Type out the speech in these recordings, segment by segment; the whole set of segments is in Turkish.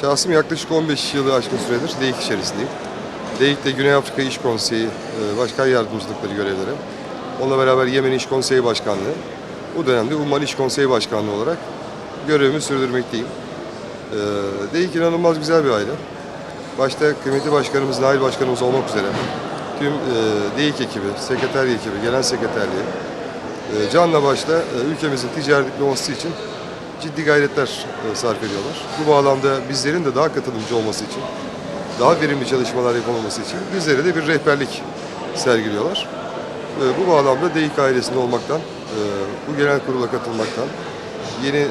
Şahsım yaklaşık 15 yılı aşkın süredir DEİK içerisindeyim. DEİK'te Güney Afrika İş Konseyi e, Başkan Yardımcılıkları görevleri. Onunla beraber Yemen İş Konseyi Başkanlığı. Bu dönemde Umman İş Konseyi Başkanlığı olarak görevimi sürdürmekteyim. DEİK inanılmaz güzel bir aile. Başta kıymetli başkanımız, Nail Başkanımız olmak üzere tüm DEİK ekibi, sekreter ekibi, genel sekreterliği, e, canla başla e, ülkemizin ticari diploması için ciddi gayretler e, sarf ediyorlar. Bu bağlamda bizlerin de daha katılımcı olması için, daha verimli çalışmalar yapılması için bizlere de bir rehberlik sergiliyorlar. E, Bu bağlamda DEİK ailesinde olmaktan, e, bu genel kurula katılmaktan, yeni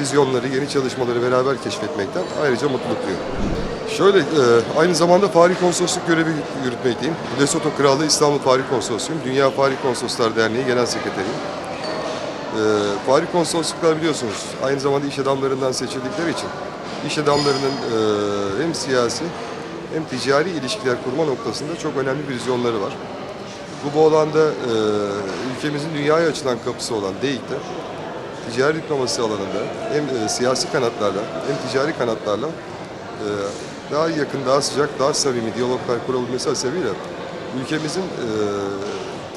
vizyonları, yeni çalışmaları beraber keşfetmekten ayrıca mutluluk duyuyorum. Şöyle, aynı zamanda Fahri Konsolosluk görevi yürütmekteyim. Lesotho Krallığı İstanbul Fahri Konsolosluğuyum. Dünya Fahri Konsoloslar Derneği Genel Sekreteriyim. E, Fahri Konsolosluklar biliyorsunuz aynı zamanda iş adamlarından seçildikleri için iş adamlarının e, hem siyasi hem ticari ilişkiler kurma noktasında çok önemli vizyonları var. Bu bağlamda e, ülkemizin dünyaya açılan kapısı olan DEİK'te ticari diplomasi alanında hem e, siyasi kanatlarla hem ticari kanatlarla e, daha yakın, daha sıcak, daha samimi diyaloglar kurabilmesi hasebiyle ülkemizin e,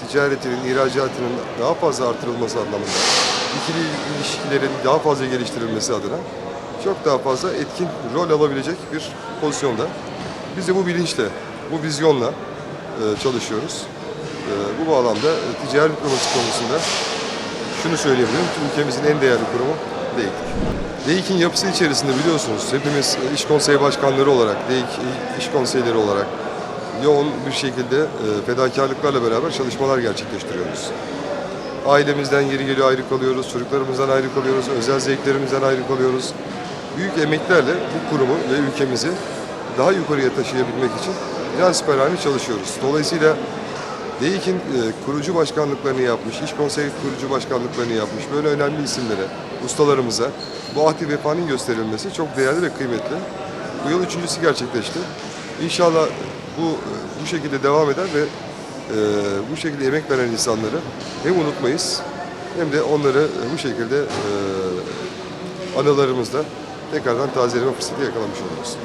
ticaretinin, ihracatının daha fazla artırılması anlamında, ikili ilişkilerin daha fazla geliştirilmesi adına çok daha fazla etkin rol alabilecek bir pozisyonda. Biz de bu bilinçle, bu vizyonla e, çalışıyoruz. E, bu bağlamda e, ticari diplomasi konusunda şunu söyleyebilirim ülkemizin en değerli kurumu DEİK'tir. DEİK'in yapısı içerisinde biliyorsunuz hepimiz iş konseyi başkanları olarak, DEİK iş konseyleri olarak yoğun bir şekilde e, fedakarlıklarla beraber çalışmalar gerçekleştiriyoruz. Ailemizden yeri geliyor ayrı kalıyoruz, çocuklarımızdan ayrı kalıyoruz, özel zevklerimizden ayrı kalıyoruz. Büyük emeklerle bu kurumu ve ülkemizi daha yukarıya taşıyabilmek için cansiperane çalışıyoruz. Dolayısıyla DEİK'in e, kurucu başkanlıklarını yapmış, iş konseyi kurucu başkanlıklarını yapmış böyle önemli isimlere, ustalarımıza bu ahdi vefanın gösterilmesi çok değerli ve kıymetli. Bu yıl üçüncüsü gerçekleşti. İnşallah bu e, bu şekilde devam eder ve e, bu şekilde emek veren insanları hem unutmayız hem de onları e, bu şekilde e, anılarımızda tekrardan tazeleme fırsatı yakalamış oluruz.